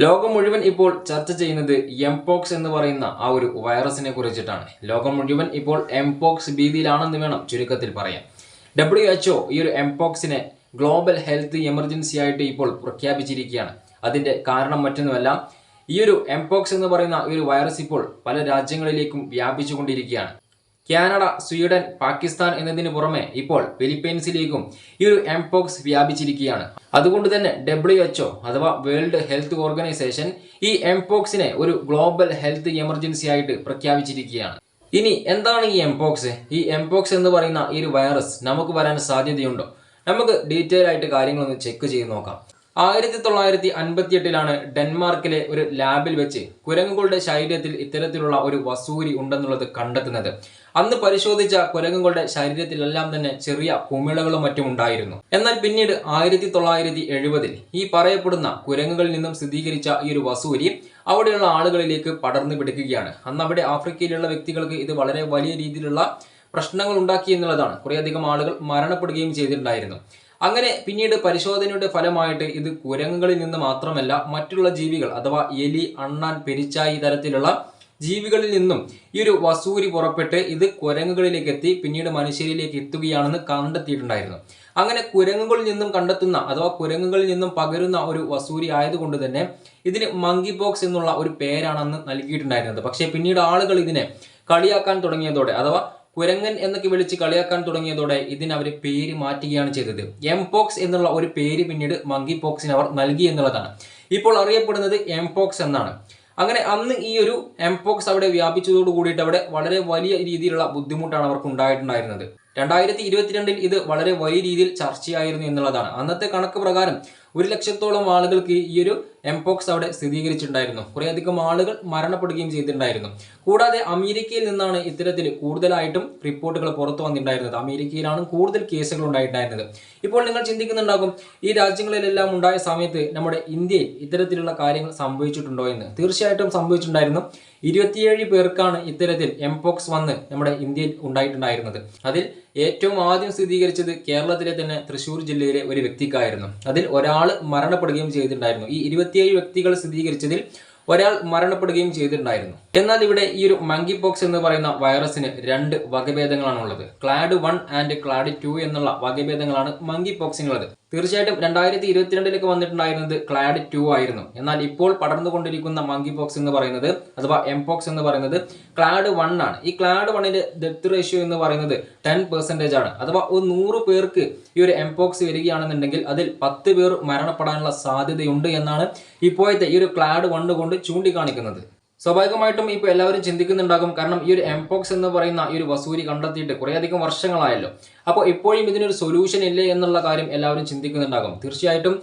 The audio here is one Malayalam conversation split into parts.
ലോകം മുഴുവൻ ഇപ്പോൾ ചർച്ച ചെയ്യുന്നത് എംപോക്സ് എന്ന് പറയുന്ന ആ ഒരു വൈറസിനെ കുറിച്ചിട്ടാണ്. ലോകം മുഴുവൻ ഇപ്പോൾ എംപോക്സ് ഭീതിയിലാണെന്ന് വേണം ചുരുക്കത്തിൽ പറയാം ഡബ്ല്യു എച്ച്ഒ ഈ ഒരു എംപോക്സിനെ ഗ്ലോബൽ ഹെൽത്ത് എമർജൻസി ആയിട്ട് ഇപ്പോൾ പ്രഖ്യാപിച്ചിരിക്കുകയാണ്. അതിന്റെ കാരണം മറ്റൊന്നുമല്ല ഈ ഒരു എംപോക്സ് എന്ന് പറയുന്ന ഈ ഒരു വൈറസ് ഇപ്പോൾ പല രാജ്യങ്ങളിലേക്കും വ്യാപിച്ചുകൊണ്ടിരിക്കുകയാണ്. കാനഡ സ്വീഡൻ പാകിസ്ഥാൻ എന്നതിന് പുറമെ ഇപ്പോൾ ഫിലിപ്പീൻസിലേക്കും ഈ ഒരു എംപോക്സ് വ്യാപിച്ചിരിക്കുകയാണ്. അതുകൊണ്ട് തന്നെ ഡബ്ല്യു അഥവാ വേൾഡ് ഹെൽത്ത് ഓർഗനൈസേഷൻ ഈ എംപോക്സിനെ ഒരു ഗ്ലോബൽ ഹെൽത്ത് എമർജൻസി ആയിട്ട് പ്രഖ്യാപിച്ചിരിക്കുകയാണ്. ഇനി എന്താണ് ഈ എംപോക്സ്? ഈ എംപോക്സ് എന്ന് പറയുന്ന ഈ ഒരു വൈറസ് നമുക്ക് വരാൻ സാധ്യതയുണ്ടോ? നമുക്ക് ഡീറ്റെയിൽ ആയിട്ട് കാര്യങ്ങളൊന്ന് ചെക്ക് ചെയ്ത് നോക്കാം. ആയിരത്തി തൊള്ളായിരത്തി അൻപത്തി എട്ടിലാണ് ഡെൻമാർക്കിലെ ഒരു ലാബിൽ വെച്ച് കുരങ്ങുകളുടെ ശരീരത്തിൽ ഇത്തരത്തിലുള്ള ഒരു വസൂരി ഉണ്ടെന്നുള്ളത് കണ്ടെത്തുന്നത്. അന്ന് പരിശോധിച്ച കുരങ്ങുകളുടെ ശരീരത്തിലെല്ലാം തന്നെ ചെറിയ കുമിളകളും മറ്റും ഉണ്ടായിരുന്നു. എന്നാൽ പിന്നീട് ആയിരത്തി തൊള്ളായിരത്തി എഴുപതിൽ ഈ പറയപ്പെടുന്ന കുരങ്ങുകളിൽ നിന്നും സ്ഥിരീകരിച്ച ഈ ഒരു വസൂരി അവിടെയുള്ള ആളുകളിലേക്ക് പടർന്നു പിടിക്കുകയാണ്. അന്ന് അവിടെ ആഫ്രിക്കയിലുള്ള വ്യക്തികൾക്ക് ഇത് വളരെ വലിയ രീതിയിലുള്ള പ്രശ്നങ്ങൾ ഉണ്ടാക്കി എന്നുള്ളതാണ്. കുറേയധികം ആളുകൾ മരണപ്പെടുകയും ചെയ്തിട്ടുണ്ടായിരുന്നു. അങ്ങനെ പിന്നീട് പരിശോധനയുടെ ഫലമായിട്ട് ഇത് കുരങ്ങുകളിൽ നിന്ന് മാത്രമല്ല മറ്റുള്ള ജീവികൾ അഥവാ എലി അണ്ണാൻ പെരിച്ചായി തരത്തിലുള്ള ജീവികളിൽ നിന്നും ഈ ഒരു വസൂരി പുറപ്പെട്ട് ഇത് കുരങ്ങുകളിലേക്ക് എത്തി പിന്നീട് മനുഷ്യരിലേക്ക് എത്തുകയാണെന്ന് കണ്ടെത്തിയിട്ടുണ്ടായിരുന്നു. അങ്ങനെ കുരങ്ങുകളിൽ നിന്നും കണ്ടെത്തുന്ന അഥവാ കുരങ്ങുകളിൽ നിന്നും പകരുന്ന ഒരു വസൂരി ആയതുകൊണ്ട് തന്നെ ഇതിന് മങ്കി ബോക്സ് എന്നുള്ള ഒരു പേരാണെന്ന് നൽകിയിട്ടുണ്ടായിരുന്നത്. പക്ഷേ പിന്നീട് ആളുകൾ ഇതിനെ കളിയാക്കാൻ തുടങ്ങിയതോടെ അഥവാ കുരങ്ങൻ എന്നൊക്കെ വിളിച്ച് കളിയാക്കാൻ തുടങ്ങിയതോടെ ഇതിന് അവർ പേര് മാറ്റുകയാണ് ചെയ്തത്. എം പോക്സ് എന്നുള്ള ഒരു പേര് പിന്നീട് മങ്കി പോക്സിന് അവർ നൽകി എന്നുള്ളതാണ്. ഇപ്പോൾ അറിയപ്പെടുന്നത് എം പോക്സ് എന്നാണ്. അങ്ങനെ അന്ന് ഈ ഒരു എംപോക്സ് അവിടെ വ്യാപിച്ചതോട് കൂടിയിട്ട് അവിടെ വളരെ വലിയ രീതിയിലുള്ള ബുദ്ധിമുട്ടാണ് അവർക്ക് ഉണ്ടായിട്ടുണ്ടായിരുന്നത്. രണ്ടായിരത്തി ഇരുപത്തിരണ്ടിൽ ഇത് വളരെ വലിയ രീതിയിൽ ചർച്ചയായിരുന്നു എന്നുള്ളതാണ്. അന്നത്തെ കണക്ക് പ്രകാരം ഒരു ലക്ഷത്തോളം ആളുകൾക്ക് ഈ ഒരു എംപോക്സ് അവിടെ സ്ഥിരീകരിച്ചിട്ടുണ്ടായിരുന്നു. കുറേയധികം ആളുകൾ മരണപ്പെടുകയും ചെയ്തിട്ടുണ്ടായിരുന്നു. കൂടാതെ അമേരിക്കയിൽ നിന്നാണ് ഇത്തരത്തിൽ കൂടുതലായിട്ടും റിപ്പോർട്ടുകൾ പുറത്തു വന്നിട്ടുണ്ടായിരുന്നത്. അമേരിക്കയിലാണ് കൂടുതൽ കേസുകൾ ഉണ്ടായിട്ടുണ്ടായിരുന്നത്. ഇപ്പോൾ നിങ്ങൾ ചിന്തിക്കുന്നുണ്ടാകും ഈ രാജ്യങ്ങളിലെല്ലാം ഉണ്ടായ സമയത്ത് നമ്മുടെ ഇന്ത്യയിൽ ഇത്തരത്തിലുള്ള കാര്യങ്ങൾ സംഭവിച്ചിട്ടുണ്ടോ എന്ന്. തീർച്ചയായിട്ടും സംഭവിച്ചിട്ടുണ്ടായിരുന്നു. ഇരുപത്തിയേഴ് പേർക്കാണ് ഇത്തരത്തിൽ എംപോക്സ് വന്ന് നമ്മുടെ ഇന്ത്യയിൽ ഉണ്ടായിട്ടുണ്ടായിരുന്നത്. അതിൽ ഏറ്റവും ആദ്യം സ്ഥിരീകരിച്ചത് കേരളത്തിലെ തന്നെ തൃശൂർ ജില്ലയിലെ ഒരു വ്യക്തിക്കായിരുന്നു. അതിൽ ഒരാൾ മരണപ്പെടുകയും ചെയ്തിട്ടുണ്ടായിരുന്നു. ഈ ഇരുപത്തിയേഴ് വ്യക്തികൾ സ്ഥിരീകരിച്ചതിൽ ഒരാൾ മരണപ്പെടുകയും ചെയ്തിട്ടുണ്ടായിരുന്നു. എന്നാൽ ഇവിടെ ഈ ഒരു മങ്കി പോക്സ് എന്ന് പറയുന്ന വൈറസിന് രണ്ട് വകഭേദങ്ങളാണ് ഉള്ളത് clade one and clade two എന്നുള്ള വകഭേദങ്ങളാണ് മങ്കി പോക്സിനുള്ളത് തീർച്ചയായിട്ടും രണ്ടായിരത്തി ഇരുപത്തിരണ്ടിലേക്ക് വന്നിട്ടുണ്ടായിരുന്നത് ക്ലാഡ് ടു ആയിരുന്നു. എന്നാൽ ഇപ്പോൾ പടർന്നുകൊണ്ടിരിക്കുന്ന മങ്കി പോക്സ് എന്ന് പറയുന്നത് അഥവാ എം പോക്സ് എന്ന് പറയുന്നത് ക്ലാഡ് വൺ ആണ്. ഈ ക്ലാഡ് വണ്ണിന്റെ ഡെത്ത് റേഷ്യോ എന്ന് പറയുന്നത് ടെൻ പെർസെന്റേജ് ആണ്. അഥവാ ഒരു നൂറ് പേർക്ക് ഈ ഒരു എം പോക്സ് വരികയാണെന്നുണ്ടെങ്കിൽ അതിൽ പത്ത് പേർ മരണപ്പെടാനുള്ള സാധ്യതയുണ്ട് എന്നാണ് ഇപ്പോഴത്തെ ഈ ഒരു ക്ലാഡ് വണ്ണ് കൊണ്ട് ചൂണ്ടിക്കാണിക്കുന്നത്. സ്വാഭാവികമായിട്ടും ഇപ്പോൾ എല്ലാവരും ചിന്തിക്കുന്നുണ്ടാകും കാരണം ഈ ഒരു എംപോക്സ് എന്ന് പറയുന്ന ഈ ഒരു വസൂരി കണ്ടെത്തിയിട്ട് കുറേയധികം വർഷങ്ങളായല്ലോ. അപ്പോൾ ഇപ്പോഴും ഇതിനൊരു സൊല്യൂഷൻ ഇല്ലേ എന്നുള്ള കാര്യം എല്ലാവരും ചിന്തിക്കുന്നുണ്ടാകും. തീർച്ചയായിട്ടും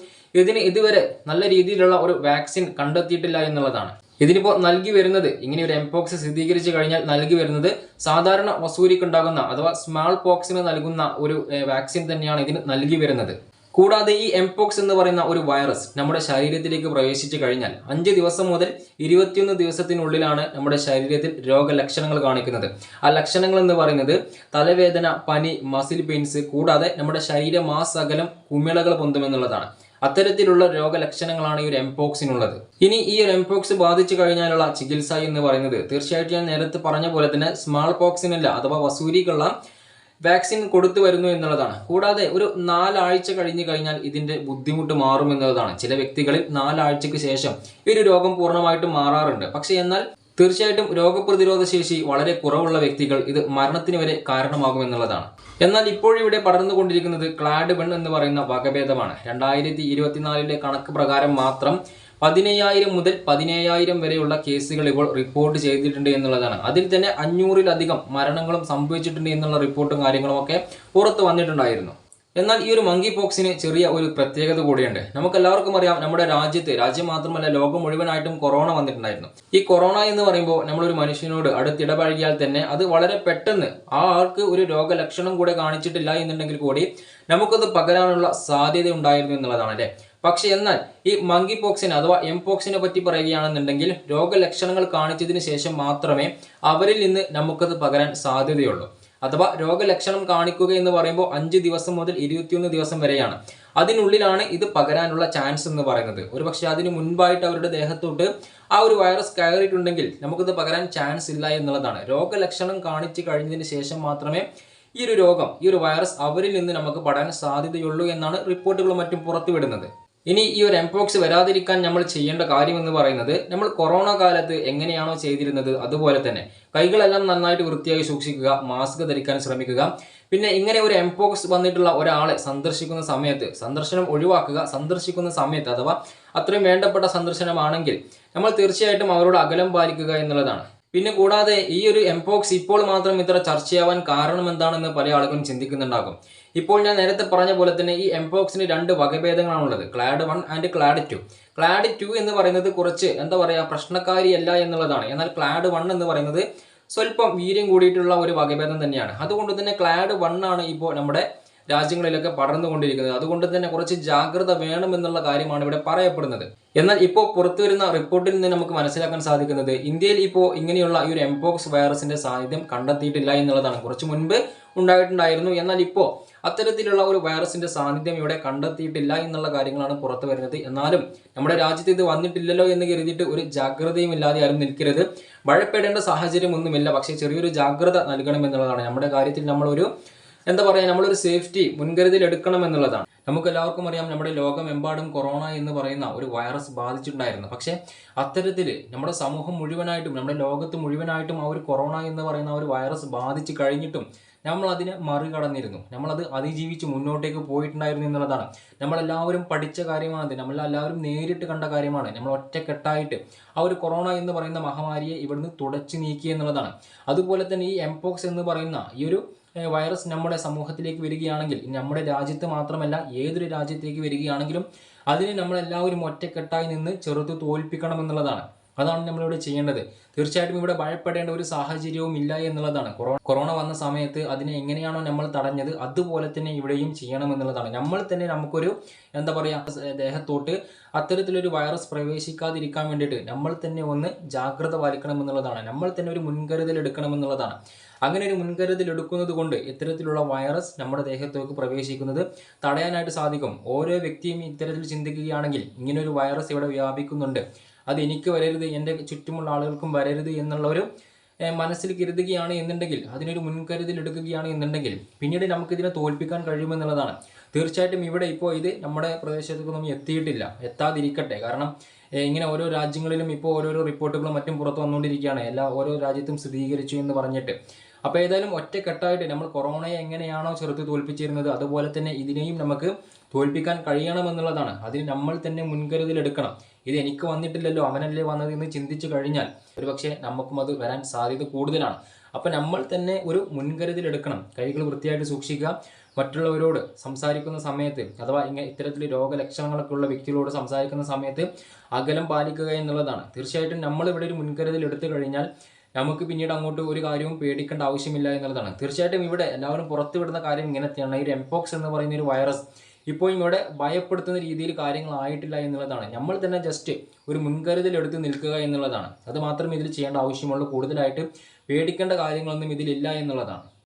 ഇതിന് ഇതുവരെ നല്ല രീതിയിലുള്ള ഒരു വാക്സിൻ കണ്ടെത്തിയിട്ടില്ല എന്നുള്ളതാണ്. ഇതിനിപ്പോൾ നൽകി വരുന്നത് ഇങ്ങനെ ഒരു എംപോക്സ് സ്ഥിരീകരിച്ചു കഴിഞ്ഞാൽ നൽകി വരുന്നത് സാധാരണ വസൂരിക്കുണ്ടാകുന്ന അഥവാ സ്മാൾ പോക്സിന് നൽകുന്ന ഒരു വാക്സിൻ തന്നെയാണ് ഇതിന് നൽകി വരുന്നത്. കൂടാതെ ഈ എംപോക്സ് എന്ന് പറയുന്ന ഒരു വൈറസ് നമ്മുടെ ശരീരത്തിലേക്ക് പ്രവേശിച്ചു കഴിഞ്ഞാൽ അഞ്ച് ദിവസം മുതൽ ഇരുപത്തിയൊന്ന് ദിവസത്തിനുള്ളിലാണ് നമ്മുടെ ശരീരത്തിൽ രോഗലക്ഷണങ്ങൾ കാണിക്കുന്നത്. ആ ലക്ഷണങ്ങൾ എന്ന് പറയുന്നത് തലവേദന പനി മസിൽ പെയിൻസ് കൂടാതെ നമ്മുടെ ശരീരമാസകലം കുമിളകൾ പൊന്തുമെന്നുള്ളതാണ്. അത്തരത്തിലുള്ള രോഗലക്ഷണങ്ങളാണ് ഈ ഒരു എംപോക്സിനുള്ളത് ഇനി ഈ ഒരു എംപോക്സ് ബാധിച്ചു കഴിഞ്ഞാലുള്ള ചികിത്സ എന്ന് പറയുന്നത് തീർച്ചയായിട്ടും ഞാൻ നേരത്തെ പറഞ്ഞ പോലെ തന്നെ സ്മാൾ പോക്സിനല്ല അഥവാ വസൂരിക്കുള്ള വാക്സിൻ കൊടുത്തു വരുന്നു എന്നുള്ളതാണ്. കൂടാതെ ഒരു നാലാഴ്ച കഴിഞ്ഞു കഴിഞ്ഞാൽ ഇതിന്റെ ബുദ്ധിമുട്ട് മാറും എന്നുള്ളതാണ്. ചില വ്യക്തികളിൽ നാലാഴ്ചയ്ക്ക് ശേഷം ഈ ഒരു രോഗം പൂർണമായിട്ടും മാറാറുണ്ട്. പക്ഷേ എന്നാൽ തീർച്ചയായിട്ടും രോഗപ്രതിരോധ ശേഷി വളരെ കുറവുള്ള വ്യക്തികൾ ഇത് മരണത്തിന് വരെ കാരണമാകുമെന്നുള്ളതാണ് എന്നാൽ ഇപ്പോഴിവിടെ പടർന്നുകൊണ്ടിരിക്കുന്നത് ക്ലാഡ് ബൺ എന്ന് പറയുന്ന വകഭേദമാണ്. രണ്ടായിരത്തി ഇരുപത്തിനാലിലെ കണക്ക് പ്രകാരം മാത്രം പതിനയ്യായിരം മുതൽ പതിനേഴായിരം വരെയുള്ള കേസുകൾ ഇപ്പോൾ റിപ്പോർട്ട് ചെയ്തിട്ടുണ്ട് എന്നുള്ളതാണ്. അതിൽ തന്നെ അഞ്ഞൂറിലധികം മരണങ്ങളും സംഭവിച്ചിട്ടുണ്ട് എന്നുള്ള റിപ്പോർട്ടും കാര്യങ്ങളും ഒക്കെ പുറത്തു വന്നിട്ടുണ്ടായിരുന്നു. എന്നാൽ ഈ ഒരു മങ്കി പോക്സിന് ചെറിയ ഒരു പ്രത്യേകത കൂടിയുണ്ട്. നമുക്ക് എല്ലാവർക്കും അറിയാം നമ്മുടെ രാജ്യത്ത് രാജ്യം മാത്രമല്ല ലോകം മുഴുവനായിട്ടും കൊറോണ വന്നിട്ടുണ്ടായിരുന്നു. ഈ കൊറോണ എന്ന് പറയുമ്പോൾ നമ്മളൊരു മനുഷ്യനോട് അടുത്തിടപഴകിയാൽ തന്നെ അത് വളരെ പെട്ടെന്ന് ആ ആൾക്ക് ഒരു രോഗലക്ഷണം കൂടെ കാണിച്ചിട്ടില്ല എന്നുണ്ടെങ്കിൽ കൂടി നമുക്കത് പകരാനുള്ള സാധ്യത ഉണ്ടായിരുന്നു എന്നുള്ളതാണ് അല്ലേ? പക്ഷെ എന്നാൽ ഈ മങ്കി പോക്സിന് അഥവാ എം പോക്സിനെ പറ്റി പറയുകയാണെന്നുണ്ടെങ്കിൽ രോഗലക്ഷണങ്ങൾ കാണിച്ചതിന് ശേഷം മാത്രമേ അവരിൽ നിന്ന് നമുക്കത് പകരാൻ സാധ്യതയുള്ളൂ. അഥവാ രോഗലക്ഷണം കാണിക്കുക എന്ന് പറയുമ്പോൾ അഞ്ച് ദിവസം മുതൽ ഇരുപത്തിയൊന്ന് ദിവസം വരെയാണ്. അതിനുള്ളിലാണ് ഇത് പകരാനുള്ള ചാൻസ് എന്ന് പറയുന്നത്. ഒരുപക്ഷെ അതിന് മുൻപായിട്ട് അവരുടെ ദേഹത്തോട്ട് ആ ഒരു വൈറസ് കയറിയിട്ടുണ്ടെങ്കിൽ നമുക്കിത് പകരാൻ ചാൻസ് ഇല്ല എന്നുള്ളതാണ്. രോഗലക്ഷണം കാണിച്ചു കഴിഞ്ഞതിന് ശേഷം മാത്രമേ ഈ ഒരു രോഗം ഈ ഒരു വൈറസ് അവരിൽ നിന്ന് നമുക്ക് പടാൻ സാധ്യതയുള്ളൂ എന്നാണ് റിപ്പോർട്ടുകളും മറ്റും പുറത്തുവിടുന്നത്. ഇനി ഈ ഒരു എംപോക്സ് വരാതിരിക്കാൻ നമ്മൾ ചെയ്യേണ്ട കാര്യം എന്ന് പറയുന്നത് നമ്മൾ കൊറോണ കാലത്ത് എങ്ങനെയാണോ ചെയ്തിരുന്നത് അതുപോലെ തന്നെ. കൈകളെല്ലാം നന്നായിട്ട് വൃത്തിയായി സൂക്ഷിക്കുക മാസ്ക് ധരിക്കാൻ ശ്രമിക്കുക. പിന്നെ ഇങ്ങനെ ഒരു എംപോക്സ് വന്നിട്ടുള്ള ഒരാളെ സന്ദർശിക്കുന്ന സമയത്ത് സന്ദർശനം ഒഴിവാക്കുക സന്ദർശിക്കുന്ന സമയത്ത് അഥവാ അത്രയും വേണ്ടപ്പെട്ട സന്ദർശനമാണെങ്കിൽ നമ്മൾ തീർച്ചയായിട്ടും അവരോട് അകലം പാലിക്കുക എന്നുള്ളതാണ്. പിന്നെ കൂടാതെ ഈ ഒരു എംപോക്സ് ഇപ്പോൾ മാത്രം ഇത്ര ചർച്ചയാവാൻ കാരണം എന്താണെന്ന് പല ആളുകളും ചിന്തിക്കുന്നുണ്ടാകും. ഇപ്പോൾ ഞാൻ നേരത്തെ പറഞ്ഞ പോലെ തന്നെ ഈ എംപോക്സിന് രണ്ട് വകഭേദങ്ങളാണുള്ളത്. Clade one and clade two clade two എന്ന് പറയുന്നത് കുറച്ച് എന്താ പറയുക പ്രശ്നക്കാരിയല്ല എന്നുള്ളതാണ്. എന്നാൽ ക്ലാഡ് വൺ എന്ന് പറയുന്നത് സ്വല്പം വീര്യം കൂടിയിട്ടുള്ള ഒരു വകഭേദം തന്നെയാണ്. അതുകൊണ്ട് തന്നെ ക്ലാഡ് വൺ ആണ് ഇപ്പോൾ നമ്മുടെ രാജ്യങ്ങളിലൊക്കെ പടർന്നുകൊണ്ടിരിക്കുന്നത്. അതുകൊണ്ട് തന്നെ കുറച്ച് ജാഗ്രത വേണമെന്നുള്ള കാര്യമാണ് ഇവിടെ പറയപ്പെടുന്നത്. എന്നാൽ ഇപ്പോൾ പുറത്തു വരുന്ന റിപ്പോർട്ടിൽ നിന്ന് നമുക്ക് മനസ്സിലാക്കാൻ സാധിക്കുന്നത് ഇന്ത്യയിൽ ഇപ്പോൾ ഇങ്ങനെയുള്ള ഈ ഒരു എംപോക്സ് വൈറസിന്റെ സാന്നിധ്യം കണ്ടെത്തിയിട്ടില്ല എന്നുള്ളതാണ്. കുറച്ച് മുൻപ് ഉണ്ടായിട്ടുണ്ടായിരുന്നു. എന്നാൽ ഇപ്പോൾ അത്തരത്തിലുള്ള ഒരു വൈറസിന്റെ സാന്നിധ്യം ഇവിടെ കണ്ടെത്തിയിട്ടില്ല എന്നുള്ള കാര്യങ്ങളാണ് പുറത്തു വരുന്നത്. എന്നാലും നമ്മുടെ രാജ്യത്ത് ഇത് വന്നിട്ടില്ലല്ലോ എന്ന് കരുതിയിട്ട് ഒരു ജാഗ്രതയും ഇല്ലാതെ ആരും നിൽക്കരുത്. ഭയപ്പെടേണ്ട സാഹചര്യം ഒന്നുമില്ല പക്ഷേ ചെറിയൊരു ജാഗ്രത നൽകണം എന്നുള്ളതാണ്. നമ്മുടെ കാര്യത്തിൽ നമ്മളൊരു എന്താ പറയുക നമ്മളൊരു സേഫ്റ്റി മുൻകരുതൽ എടുക്കണം എന്നുള്ളതാണ്. നമുക്ക് എല്ലാവർക്കും അറിയാം നമ്മുടെ ലോകമെമ്പാടും കൊറോണ എന്ന് പറയുന്ന ഒരു വൈറസ് ബാധിച്ചിട്ടുണ്ടായിരുന്നു. പക്ഷേ അത്തരത്തിൽ നമ്മുടെ സമൂഹം മുഴുവനായിട്ടും നമ്മുടെ ലോകത്ത് മുഴുവനായിട്ടും ആ ഒരു കൊറോണ എന്ന് പറയുന്ന ഒരു വൈറസ് ബാധിച്ച് കഴിഞ്ഞിട്ടും നമ്മൾ അതിനെ മറികടന്നിരുന്നു. നമ്മളത് അതിജീവിച്ച് മുന്നോട്ടേക്ക് പോയിട്ടുണ്ടായിരുന്നു എന്നുള്ളതാണ്. നമ്മളെല്ലാവരും പഠിച്ച കാര്യമാണ് നമ്മളെല്ലാവരും നേരിട്ട് കണ്ട കാര്യമാണ്. നമ്മൾ ഒറ്റക്കെട്ടായിട്ട് ആ ഒരു കൊറോണ എന്ന് പറയുന്ന മഹാമാരിയെ ഇവിടുന്ന് തുടച്ചു നീക്കി എന്നുള്ളതാണ്. അതുപോലെ തന്നെ ഈ എംപോക്സ് എന്ന് പറയുന്ന ഈ ഒരു വൈറസ് നമ്മുടെ സമൂഹത്തിലേക്ക് വരികയാണെങ്കിൽ നമ്മുടെ രാജ്യത്ത് മാത്രമല്ല ഏതൊരു രാജ്യത്തേക്ക് വരികയാണെങ്കിലും അതിനെ നമ്മളെല്ലാവരും ഒറ്റക്കെട്ടായി നിന്ന് ചെറുത്ത് തോൽപ്പിക്കണം എന്നുള്ളതാണ്. അതാണ് നമ്മളിവിടെ ചെയ്യേണ്ടത്. തീർച്ചയായിട്ടും ഇവിടെ ഭയപ്പെടേണ്ട ഒരു സാഹചര്യവും ഇല്ല എന്നുള്ളതാണ്. കൊറോണ കൊറോണ വന്ന സമയത്ത് അതിനെ എങ്ങനെയാണോ നമ്മൾ തടഞ്ഞത് അതുപോലെ തന്നെ ഇവിടെയും ചെയ്യണം എന്നുള്ളതാണ്. നമ്മൾ തന്നെ നമുക്കൊരു എന്താ പറയുക ദേഹത്തോട്ട് അത്തരത്തിലൊരു വൈറസ് പ്രവേശിക്കാതിരിക്കാൻ വേണ്ടിയിട്ട് നമ്മൾ തന്നെ ഒന്ന് ജാഗ്രത പാലിക്കണം എന്നുള്ളതാണ്. നമ്മൾ തന്നെ ഒരു മുൻകരുതൽ എടുക്കണം എന്നുള്ളതാണ്. അങ്ങനെ ഒരു മുൻകരുതൽ എടുക്കുന്നത് കൊണ്ട് ഇത്തരത്തിലുള്ള വൈറസ് നമ്മുടെ ദേഹത്തേക്ക് പ്രവേശിക്കുന്നത് തടയാനായിട്ട് സാധിക്കും. ഓരോ വ്യക്തിയും ഇത്തരത്തിൽ ചിന്തിക്കുകയാണെങ്കിൽ ഇങ്ങനെ ഒരു വൈറസ് ഇവിടെ വ്യാപിക്കുന്നുണ്ട്. അത് എനിക്ക് വരരുത് എന്റെ ചുറ്റുമുള്ള ആളുകൾക്കും വരരുത് എന്നുള്ള ഒരു മനസ്സിൽ കരുതുകയാണ് എന്നുണ്ടെങ്കിൽ അതിനൊരു മുൻകരുതൽ എടുക്കുകയാണ് എന്നുണ്ടെങ്കിൽ പിന്നീട് നമുക്കിതിനെ തോൽപ്പിക്കാൻ കഴിയുമെന്നുള്ളതാണ്. തീർച്ചയായിട്ടും ഇവിടെ ഇപ്പോൾ ഇത് നമ്മുടെ പ്രദേശത്തേക്കൊന്നും എത്തിയിട്ടില്ല. എത്താതിരിക്കട്ടെ. കാരണം ഇങ്ങനെ ഓരോ രാജ്യങ്ങളിലും ഇപ്പോൾ ഓരോരോ റിപ്പോർട്ടുകളും മറ്റും പുറത്ത് വന്നുകൊണ്ടിരിക്കുകയാണ്. എല്ലാ ഓരോ രാജ്യത്തും സ്ഥിരീകരിച്ചു എന്ന് പറഞ്ഞിട്ട്. അപ്പോൾ ഏതായാലും ഒറ്റക്കെട്ടായിട്ട് നമ്മൾ കൊറോണയെ എങ്ങനെയാണോ ചെറുത്ത് തോൽപ്പിച്ചിരുന്നത് അതുപോലെ തന്നെ ഇതിനെയും നമുക്ക് തോൽപ്പിക്കാൻ കഴിയണമെന്നുള്ളതാണ്. അതിന് നമ്മൾ തന്നെ മുൻകരുതൽ എടുക്കണം. ഇത് എനിക്ക് വന്നിട്ടില്ലല്ലോ അവനല്ലേ വന്നത് എന്ന് ചിന്തിച്ചു കഴിഞ്ഞാൽ ഒരുപക്ഷെ നമുക്കും അത് വരാൻ സാധ്യത കൂടുതലാണ്. അപ്പം നമ്മൾ തന്നെ ഒരു മുൻകരുതൽ എടുക്കണം. കൈകൾ വൃത്തിയായിട്ട് സൂക്ഷിക്കുക. മറ്റുള്ളവരോട് സംസാരിക്കുന്ന സമയത്ത് അഥവാ ഇങ്ങനെ ഇത്തരത്തിൽ രോഗലക്ഷണങ്ങളൊക്കെ ഉള്ള വ്യക്തികളോട് സംസാരിക്കുന്ന സമയത്ത് അകലം പാലിക്കുക എന്നുള്ളതാണ്. തീർച്ചയായിട്ടും നമ്മൾ ഇവിടെ ഒരു മുൻകരുതൽ എടുത്തു കഴിഞ്ഞാൽ നമുക്ക് പിന്നീട് അങ്ങോട്ട് ഒരു കാര്യവും പേടിക്കേണ്ട ആവശ്യമില്ല എന്നുള്ളതാണ്. തീർച്ചയായിട്ടും ഇവിടെ എല്ലാവരും പുറത്തുവിടുന്ന കാര്യം ഇങ്ങനത്തെയാണ് ഈ എംപോക്സ് എന്ന് പറയുന്ന ഒരു വൈറസ് ഇപ്പോഴും ഇവിടെ ഭയപ്പെടുത്തുന്ന രീതിയിൽ കാര്യങ്ങളായിട്ടില്ല എന്നുള്ളതാണ്. നമ്മൾ തന്നെ ജസ്റ്റ് ഒരു മുൻകരുതൽ എടുത്ത് നിൽക്കുക എന്നുള്ളതാണ്. അത് മാത്രമേ ഇതിൽ ചെയ്യേണ്ട ആവശ്യമുള്ളൂ. കൂടുതലായിട്ട് പേടിക്കേണ്ട കാര്യങ്ങളൊന്നും ഇതിലില്ല എന്നുള്ളതാണ്.